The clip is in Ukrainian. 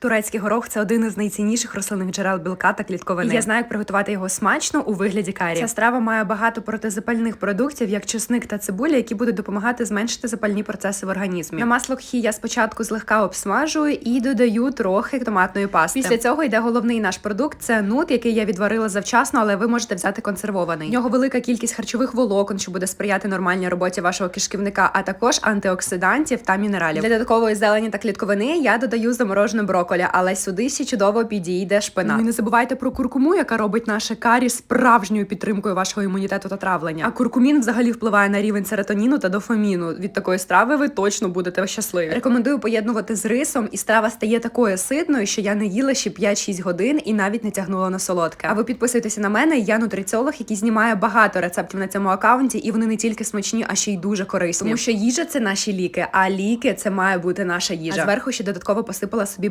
Турецький горох це один із найцінніших рослинних джерел білка та клітковини. І я знаю, як приготувати його смачно у вигляді карі. Ця страва має багато протизапальних продуктів, як чесник та цибуля, які будуть допомагати зменшити запальні процеси в організмі. На масло кхі я спочатку злегка обсмажую і додаю трохи томатної пасти. Після цього йде головний наш продукт. Це нут, який я відварила завчасно, але ви можете взяти консервований. В нього велика кількість харчових волокон, що буде сприяти нормальній роботі вашого кишківника, а також антиоксидантів та мінералів. Для додаткової зелені та клітковини я додаю заморожене брокколі, але сюди ще чудово підійде шпинат. Ну і не забувайте про куркуму, яка робить наше карі справжньою підтримкою вашого імунітету та травлення. А куркумін взагалі впливає на рівень серотоніну та дофаміну. Від такої страви ви точно будете щасливі. Рекомендую поєднувати з рисом, і страва стає такою ситною, що я не їла ще 5-6 годин і навіть не тягнула на солодке. А ви підписуйтеся на мене. Я нутриціолог, який знімає багато рецептів на цьому аккаунті, і вони не тільки смачні, а ще й дуже корисні. Тому що їжа це наші ліки, а ліки це має бути наша їжа. А зверху ще додатково посипала собі